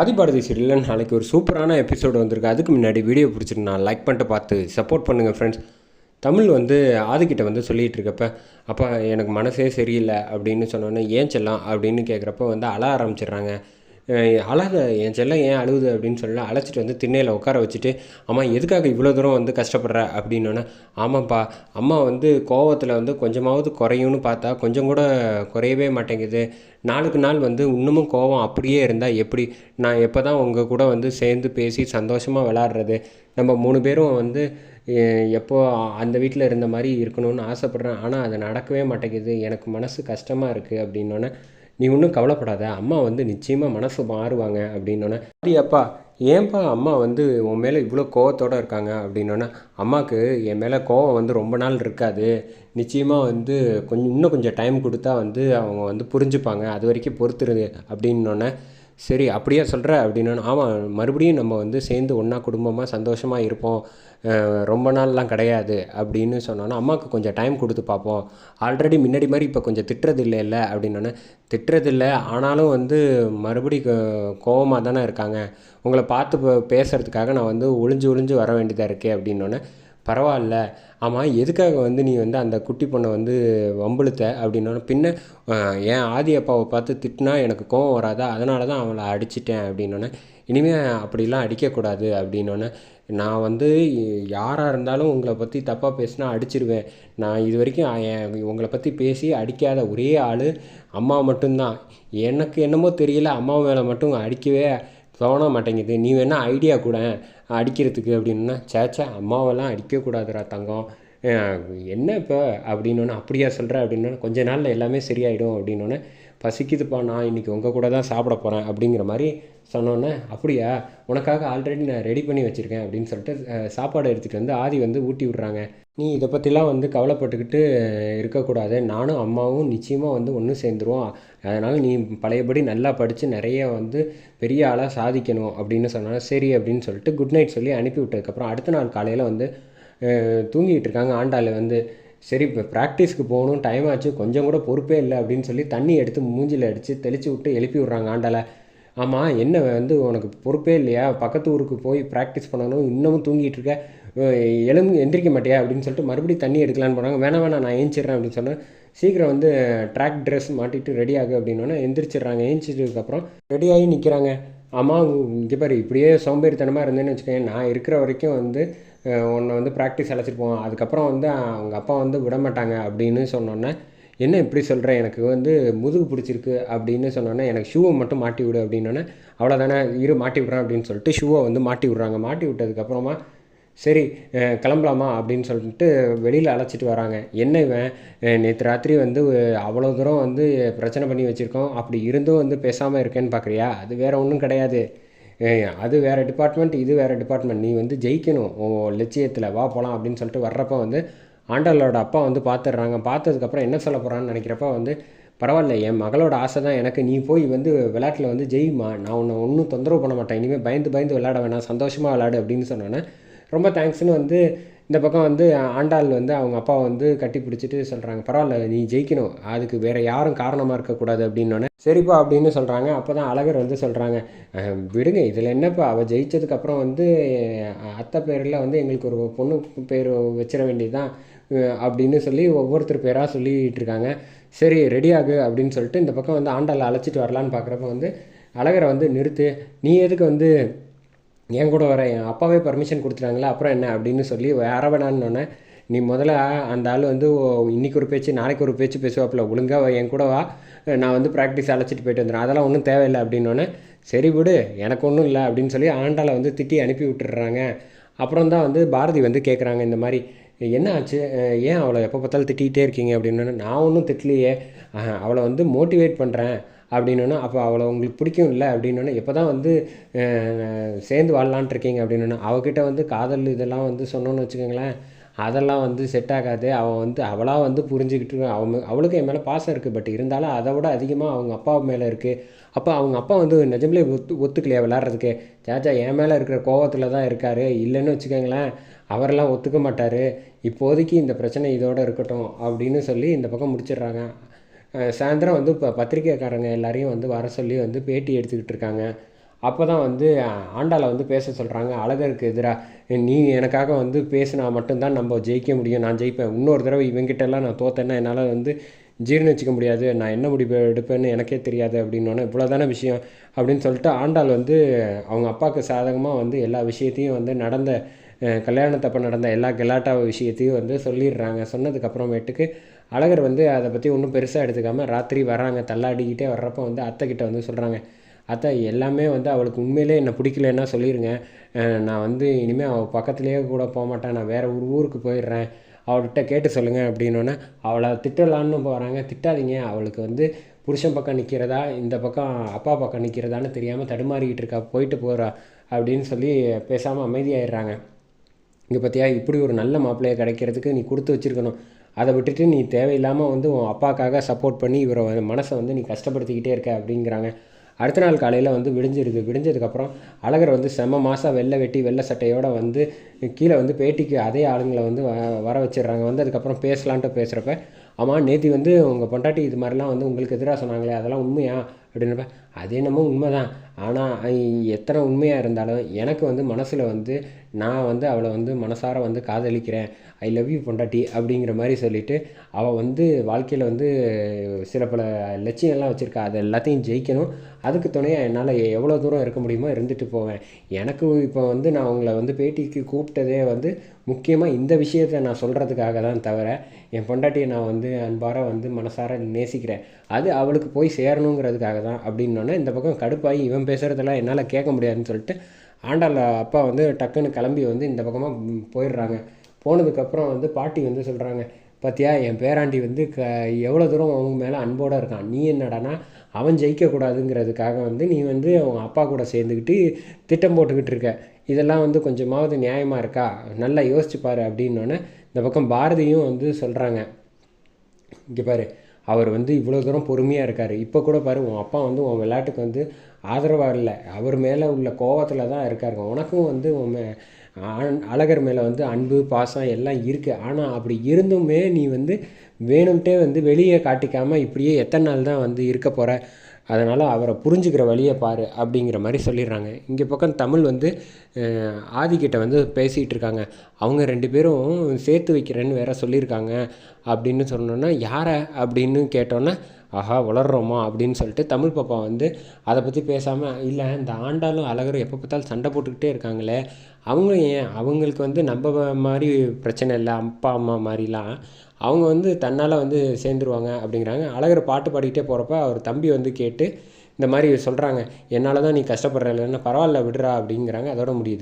ஆதிபாரதி சீரியலில் நாளைக்கு ஒரு சூப்பரான எபிசோடு வந்திருக்கு. அதுக்கு முன்னாடி வீடியோ பிடிச்சிட்டு லைக் பண்ணிட்டு பார்த்து சப்போர்ட் பண்ணுங்கள் ஃப்ரெண்ட்ஸ் தமிழ் வந்து ஆதிக்கிட்ட வந்து சொல்லிகிட்டு இருக்கப்ப அப்போ எனக்கு மனசே சரியில்லை அப்படின்னு சொன்னோன்னே ஏன் செல்லாம்? அப்படின்னு கேட்குறப்ப வந்து அழ ஆரம்பிச்சிடுறாங்க. அழாத என் செல்லம் ஏன் அழுகுது அப்படின்னு சொல்லி அழைச்சிட்டு வந்து திண்ணையில் உட்கார வச்சுட்டு அம்மா எதுக்காக இவ்வளோ தூரம் வந்து கஷ்டப்படுற? அப்படின்னோன்னே ஆமாப்பா அம்மா வந்து கோவத்தில் வந்து கொஞ்சமாவது குறையும்னு பார்த்தா கொஞ்சம் கூட குறையவே மாட்டேங்குது. நாளுக்கு நாள் வந்து இன்னமும் கோவம் அப்படியே இருந்தால் எப்படி? நான் எப்போ தான் உங்கள் கூட வந்து சேர்ந்து பேசி சந்தோஷமாக விளாட்றது நம்ம மூணு பேரும் வந்து எப்போ அந்த வீட்டில் இருந்த மாதிரி இருக்கணும்னு ஆசைப்பட்றேன். ஆனால் அது நடக்கவே மாட்டேங்குது. எனக்கு மனசு கஷ்டமாக இருக்குது அப்படின்னோன்னே நீ ஒன்றும் கவலைப்படாத. அம்மா வந்து நிச்சயமாக மனசு மாறுவாங்க அப்படின்னோன்னே அது அப்பா ஏன்பா அம்மா வந்து உன் மேலே இவ்வளோ கோவத்தோடு இருக்காங்க? அப்படின்னோன்னே அம்மாவுக்கு என் மேலே கோவம் வந்து ரொம்ப நாள் இருக்காது. நிச்சயமாக வந்து கொஞ்சம் இன்னும் கொஞ்சம் டைம் கொடுத்தா வந்து அவங்க வந்து புரிஞ்சுப்பாங்க. அது வரைக்கும் பொறுத்துருது அப்படின்னோன்னே சரி அப்படியா சொல்கிற அப்படின்னா ஆமாம் மறுபடியும் நம்ம வந்து சேர்ந்து ஒன்றா குடும்பமாக சந்தோஷமாக இருப்போம். ரொம்ப நாள்லாம் கிடையாது அப்படின்னு சொன்னோன்னா அம்மாவுக்கு கொஞ்சம் டைம் கொடுத்து பார்ப்போம். ஆல்ரெடி முன்னாடி மாதிரி இப்போ கொஞ்சம் திட்டுறது இல்லைல்ல அப்படின்னோன்னே திட்டுறது இல்லை ஆனாலும் வந்து மறுபடி கோவமாக தானே இருக்காங்க. உங்களை பார்த்து பேசுகிறதுக்காக நான் வந்து ஒளிஞ்சு ஒளிஞ்சு வர வேண்டியதாக இருக்கே அப்படின்னோன்னே பரவாயில்ல. ஆமாம் எதுக்காக வந்து நீ வந்து அந்த குட்டி பொண்ணை வந்து வம்பிழுத்த அப்படின்னோட பின்ன என் ஆதி அப்பாவை பார்த்து திட்டினா எனக்கு கோவம் வராதா? அதனால தான் அவளை அடிச்சிட்டேன் அப்படின்னோடனே இனிமேல் அப்படிலாம் அடிக்கக்கூடாது அப்படின்னோடனே நான் வந்து யாராக இருந்தாலும் உங்களை பற்றி தப்பாக பேசினா அடிச்சிருவேன். நான் இது வரைக்கும் என் உங்களை பற்றி பேசி அடிக்காத ஒரே ஆள் அம்மா மட்டும்தான். எனக்கு என்னமோ தெரியல அம்மா மேலே மட்டும் அடிக்கவே தோண மாட்டேங்குது. நீ வேணால் ஐடியா கூட அடிக்கிறதுக்கு அப்படின்னா சேச்சா அம்மாவெல்லாம் அடிக்கக்கூடாதுடா தங்கம். என்ன இப்போ? அப்படின்னோன்னே அப்படியா சொல்கிற அப்படின்னோன்னே கொஞ்ச நாளில் எல்லாமே சரியாயிடும் அப்படின்னோன்னே பசிக்குதுப்பா நான் இன்றைக்கி உங்கள் கூட தான் சாப்பிட போகிறேன் அப்படிங்கிற மாதிரி சொன்னோன்னே அப்படியா? உனக்காக ஆல்ரெடி நான் ரெடி பண்ணி வச்சுருக்கேன் அப்படின்னு சொல்லிட்டு சாப்பாடு எடுத்துகிட்டு வந்து ஆதி வந்து ஊட்டி விட்றாங்க. நீ இதை பற்றிலாம் வந்து கவலைப்பட்டுக்கிட்டு இருக்கக்கூடாது. நானும் அம்மாவும் நிச்சயமாக வந்து ஒன்று சேர்ந்துருவோம். அதனால் நீ பழையபடி நல்லா படித்து நிறைய வந்து பெரிய ஆளாக சாதிக்கணும் அப்படின்னு சொன்னால் சரி அப்படின்னு சொல்லிட்டு குட் நைட் சொல்லி அனுப்பி விட்டதுக்கப்புறம் அடுத்த நாள் காலையில் வந்து அஹ், இருக்காங்க ஆண்டாள் வந்து. சரி இப்போ ப்ராக்டிஸ்க்கு போகணும் டைம் ஆச்சு கொஞ்சம் கூட பொறுப்பே இல்லை அப்படின்னு சொல்லி தண்ணி எடுத்து மூஞ்சில் அடித்து தெளித்து விட்டு எழுப்பி விட்றாங்க ஆண்டால ஆமாம் என்ன வந்து உனக்கு பொறுப்பே இல்லையா? பக்கத்து ஊருக்கு போய் ப்ராக்டிஸ் பண்ணணும் இன்னமும் தூங்கிட்டு இருக்க. அஹ் எந்திரிக்க மாட்டியா? அப்படின்னு சொல்லிட்டு மறுபடியும் தண்ணி எடுக்கலான்னு போனாங்க. வேணாம் வேணாம் நான் ஏஞ்சிடுறேன் அப்படின்னு சொன்னேன் சீக்கிரம் வந்து ட்ராக் ட்ரெஸ் மாட்டிட்டு ரெடி ஆகு அப்படின்னோடனே எந்திரிச்சிடுறாங்க. ஏஞ்சிட்டதுக்கப்புறம் ரெடியாகி நிற்கிறாங்க ஆமாம் இங்கே பாரு இப்படியே சோம்பேறித்தனமாக இருந்தேன்னு வச்சுக்கோங்க நான் இருக்கிற வரைக்கும் வந்து உன்னை வந்து ப்ராக்டிஸ் அழைச்சிட்டு போவான். அதுக்கப்புறம் வந்து அவங்க அப்பா வந்து விட மாட்டாங்க அப்படின்னு சொன்னோன்னே என்ன இப்படி சொல்கிறேன் எனக்கு வந்து முதுகு பிடிச்சிருக்கு அப்படின்னு சொன்னோன்னே எனக்கு ஷூவை மட்டும் மாட்டி விடு அப்படின்னோடனே அவ்வளோதானே இரு மாட்டி விட்றேன் அப்படின்னு சொல்லிட்டு ஷூவை வந்து மாட்டி விட்றாங்க. மாட்டி விட்டதுக்கப்புறமா சரி கிளம்பலாமா அப்படின்னு சொல்லிட்டு வெளியில் அழைச்சிட்டு வராங்க. என்ன இவன்? நேற்று ராத்திரி வந்து அவ்வளோ தூரம் வந்து பிரச்சனை பண்ணி வச்சுருக்கோம். அப்படி இருந்தும் வந்து பேசாமல் இருக்கேன்னு பார்க்குறியா அது வேறு ஒன்றும் கிடையாது. அது வேறு டிபார்ட்மெண்ட் இது வேறு டிபார்ட்மெண்ட் நீ வந்து ஜெயிக்கணும். உன் லட்சியத்தில் வா போகலாம் அப்படின்னு சொல்லிட்டு வர்றப்ப வந்து ஆண்டாளோட அப்பா வந்து பார்த்துடுறாங்க பார்த்ததுக்கப்புறம் என்ன சொல்ல போகிறான்னு நினைக்கிறப்ப வந்து பரவாயில்ல என் மகளோட ஆசை தான் எனக்கு. நீ போய் வந்து விளையாட்டில் வந்து ஜெயிமா நான் உன்னை ஒன்றும் தொந்தரவு பண்ண மாட்டேன். இனிமேல் பயந்து பயந்து விளையாட வேணாம். சந்தோஷமாக விளையாடு அப்படின்னு சொன்னோன்னே ரொம்ப தேங்க்ஸ்னு வந்து இந்த பக்கம் வந்து ஆண்டாள் வந்து அவங்க அப்பா வந்து கட்டி பிடிச்சிட்டு சொல்கிறாங்க பரவாயில்ல நீ ஜெயிக்கணும். அதுக்கு வேறு யாரும் காரணமாக இருக்கக்கூடாது அப்படின்னோடனே சரிப்பா அப்படின்னு சொல்கிறாங்க அப்போ தான் அழகர் வந்து சொல்கிறாங்க விடுங்க இதில் என்னப்பா? அவள் ஜெயிச்சதுக்கப்புறம் வந்து அத்தை பேரில் வந்து எங்களுக்கு ஒரு பொண்ணு பேர் வச்சிட வேண்டியதுதான் அப்படின்னு சொல்லி ஒவ்வொருத்தர் பேராக சொல்லிட்டு இருக்காங்க. சரி ரெடி ஆகு அப்படின்னு சொல்லிட்டு இந்த பக்கம் வந்து ஆண்டாள் அழைச்சிட்டு வரலான்னு பார்க்குறப்ப வந்து அழகரை வந்து நிறுத்து நீ எதுக்கு வந்து என் கூட வர என் அப்பாவே பர்மிஷன் கொடுத்துட்டாங்களே அப்புறம் என்ன அப்படின்னு சொல்லி வேற வேணான்னொன்னே நீ முதல்ல அந்த ஆள் வந்து ஓ, இன்னைக்கு ஒரு பேச்சு நாளைக்கு ஒரு பேச்சு பேசுவாப்புல ஒழுங்காக என் கூட வா நான் வந்து ப்ராக்டிஸ் அழைச்சிட்டு போயிட்டு வந்துடுறேன். அதெல்லாம் ஒன்றும் தேவையில்லை அப்படின்னோடனே சரி விடு எனக்கு ஒன்றும் இல்லை அப்படின்னு சொல்லி ஆண்டாளை வந்து திட்டி அனுப்பி விட்டுடுறாங்க. அப்புறம் தான் வந்து பாரதி வந்து கேட்குறாங்க இந்த மாதிரி என்ன ஆச்சு? ஏன் அவளை எப்போ பார்த்தாலும் திட்டிகிட்டே இருக்கீங்க? அப்படின்னு நான் ஒன்றும் திட்டலையே. அவளை வந்து மோட்டிவேட் பண்ணுறேன் அப்படின்னோன்னா அப்போ அவளை உங்களுக்கு பிடிக்கும் இல்லை அப்படின்னோடனே எப்போ தான் வந்து சேர்ந்து வாழலான்ட்டு இருக்கீங்க அப்படின்னோன்னா அவகிட்ட வந்து காதல் இதெல்லாம் வந்து சொன்னோன்னு வச்சுக்கோங்களேன் அதெல்லாம் வந்து செட் ஆகாது. அவன் வந்து அவளாக வந்து புரிஞ்சுக்கிட்டு அவன் அவளுக்கு என் மேலே பாசம் இருக்குது பட் இருந்தாலும் அதை விட அதிகமாக அவங்க அப்பா மேலே இருக்குது அப்போ அவங்க அப்பா வந்து நிஜம்லே ஒத்து ஒத்துக்கலையா விளாட்றதுக்கு சேச்சா என் மேலே இருக்கிற கோவத்தில் தான் இருக்கார். இல்லைன்னு வச்சுக்கோங்களேன் அவரெல்லாம் ஒத்துக்க மாட்டார். இப்போதைக்கு இந்த பிரச்சனை இதோட இருக்கட்டும் அப்படின்னு சொல்லி இந்த பக்கம் முடிச்சிடுறாங்க. சாயந்தரம் வந்து இப்போ பத்திரிக்கைக்காரங்க எல்லாரையும் வந்து வர சொல்லி வந்து பேட்டி எடுத்துக்கிட்டு இருக்காங்க. அப்போ தான் வந்து ஆண்டாளை வந்து பேச சொல்கிறாங்க அழகருக்கு எதிராக நீ எனக்காக வந்து பேசினா மட்டும்தான் நம்ம ஜெயிக்க முடியும். நான் ஜெயிப்பேன். இன்னொரு தடவை இவங்கிட்டலாம் நான் தோத்தேன்னா என்னால் வந்து ஜீர்ணிச்சிக்க முடியாது. நான் என்ன முடிவு எடுப்பேன்னு எனக்கே தெரியாது அப்படின்னோடனே இவ்வளோ தானே விஷயம்? அப்படின்னு சொல்லிட்டு ஆண்டாள் வந்து அவங்க அப்பாவுக்கு சாதகமாக வந்து எல்லா விஷயத்தையும் வந்து நடந்த கல்யாணத்தப்போ நடந்த எல்லா கெலாட்டா விஷயத்தையும் வந்து சொல்லிடுறாங்க. சொன்னதுக்கப்புறமேட்டுக்கு அழகர் வந்து அதை பற்றி ஒன்றும் பெருசாக எடுத்துக்காமல் ராத்திரி வராங்க தள்ளாடிக்கிட்டே வர்றப்போ வந்து அத்தைக்கிட்ட வந்து சொல்கிறாங்க அத்தை எல்லாமே வந்து அவளுக்கு உண்மையிலே என்னை பிடிக்கலன்னா சொல்லிடுங்க நான் வந்து இனிமேல் அவள் பக்கத்துலேயே கூட போக மாட்டேன் நான் வேறு ஒரு ஊருக்கு போயிடுறேன். அவள்கிட்ட கேட்டு சொல்லுங்கள் அப்படின்னோடனே அவளை திட்டலான்னு போகிறாங்க திட்டாதீங்க அவளுக்கு வந்து புருஷன் பக்கம் நிற்கிறதா இந்த பக்கம் அப்பா பக்கம் நிற்கிறதான்னு தெரியாமல் தடுமாறிக்கிட்டு இருக்கா போயிட்டு போகிறா அப்படின்னு சொல்லி பேசாமல் அமைதியாயிடுறாங்க. இங்கே பார்த்தியா இப்படி ஒரு நல்ல மாப்பிள்ளையை கிடைக்கிறதுக்கு நீ கொடுத்து வச்சுருக்கணும். அதை விட்டுட்டு நீ தேவையில்லாமல் வந்து உன் அப்பாக்காக சப்போர்ட் பண்ணி இவரை மனசை வந்து நீ கஷ்டப்படுத்திக்கிட்டே இருக்க அப்படிங்கிறாங்க. அடுத்த நாள் காலையில் வந்து விடிஞ்சிருது. விடிஞ்சதுக்கப்புறம் அழகர் வந்து செம்ம மாதம் வெள்ளை வெட்டி வெள்ளை சட்டையோடு வந்து கீழே வந்து பேட்டிக்கு அதே ஆளுங்களை வந்து வ வர வச்சிடுறாங்க. வந்து அதுக்கப்புறம் பேசலான்ட்டு பேசுகிறப்ப ஆமாம் நேத்தி வந்து உங்கள் பொண்டாட்டி இது மாதிரிலாம் வந்து உங்களுக்கு எதிராக சொன்னாங்களே அதெல்லாம் உண்மையா? அப்படின்னப்ப அது என்னமோ உண்மை தான் ஆனால் எத்தனை உண்மையாக இருந்தாலும் எனக்கு வந்து மனசில் வந்து நான் வந்து அவளை வந்து மனசார வந்து காதலிக்கிறேன். ஐ லவ் யூ பொண்டாட்டி அப்படிங்கிற மாதிரி சொல்லிவிட்டு அவள் வந்து வாழ்க்கையில் வந்து சில பல லட்சியம்லாம் வச்சுருக்கா. அது எல்லாத்தையும் ஜெயிக்கணும். அதுக்கு துணையாக என்னால் எவ்வளோ தூரம் இருக்க முடியுமோ இருந்துட்டு போவேன். எனக்கு இப்போ வந்து நான் உங்களை வந்து பேட்டிக்கு கூப்பிட்டதே வந்து முக்கியமாக இந்த விஷயத்தை நான் சொல்கிறதுக்காக தான் தவிர என் பொண்டாட்டியை நான் வந்து அன்பார வந்து மனசார நேசிக்கிறேன். அது அவளுக்கு போய் சேரணுங்கிறதுக்காக தான். அப்படின்னோடனே இந்த பக்கம் கடுப்பாகி இவன் பேசுகிறதெல்லாம் என்னால் கேட்க முடியாதுன்னு சொல்லிட்டு ஆண்டாள் அப்பா வந்து டக்குன்னு கிளம்பி வந்து இந்த பக்கமாக போயிடுறாங்க. போனதுக்கப்புறம் வந்து பாட்டி வந்து சொல்கிறாங்க பார்த்தியா என் பேராண்டி வந்து க எவ்வளோ தூரம் அவங்க மேலே அன்போடு இருக்கான். நீ என்னடானா அவன் ஜெயிக்கக்கூடாதுங்கிறதுக்காக வந்து நீ வந்து அவங்க அப்பா கூட சேர்ந்துக்கிட்டு திட்டம் போட்டுக்கிட்டு இருக்க. இதெல்லாம் வந்து கொஞ்சமாவது நியாயமாக இருக்கா? நல்லா யோசிச்சு பாரு. அப்படின்னோடனே இந்த பக்கம் பாரதியும் வந்து சொல்கிறாங்க இங்கே பாரு அவர் வந்து இவ்வளோ தூரம் பொறுமையாக இருக்கார். இப்போ கூட பாரு உன் அப்பா வந்து உன் விளையாட்டுக்கு வந்து ஆதரவாக இல்லை. அவர் மேலே உள்ள கோவத்தில் தான் இருக்காருங்க. உனக்கும் வந்து உன் அழகர் மேலே வந்து அன்பு பாசம் எல்லாம் இருக்குது ஆனால் அப்படி இருந்துமே நீ வந்து வேணும்ட்டே வந்து வெளியே காட்டிக்காமல் இப்படியே எத்தனை நாள் தான் வந்து இருக்க போகிற அதனால் அவரை புரிஞ்சுக்கிற வழியை பாரு அப்படிங்கிற மாதிரி சொல்லிடுறாங்க. இங்கே பக்கம் தமிழ் வந்து ஆதிக்கிட்ட வந்து பேசிகிட்டு இருக்காங்க. அவங்க ரெண்டு பேரும் சேர்த்து வைக்கிறேன்னு வேற சொல்லியிருக்காங்க அப்படின்னு சொன்னோன்னா யாரை அப்படின்னு கேட்டோன்னே ஆஹா வளர்றோமா அப்படின்னு சொல்லிட்டு தமிழ் பாப்பா வந்து அதை பற்றி பேசாமல் இல்லை இந்த ஆண்டாலும் அழகரும் எப்போ பார்த்தாலும் சண்டை போட்டுக்கிட்டே இருக்காங்களே. அவங்க ஏன்? அவங்களுக்கு வந்து நம்ம மாதிரி பிரச்சனை இல்லை. அப்பா அம்மா மாதிரிலாம் அவங்க வந்து தன்னால் வந்து சேர்ந்துருவாங்க அப்படிங்கிறாங்க. அழகர் பாட்டு பாடிக்கிட்டே போகிறப்ப அவர் தம்பி வந்து கேட்டு இந்த மாதிரி சொல்கிறாங்க என்னால் தான் நீ கஷ்டப்படுற இல்லைன்னா பரவாயில்ல விடுறா அப்படிங்கிறாங்க. அதோட முடியுது.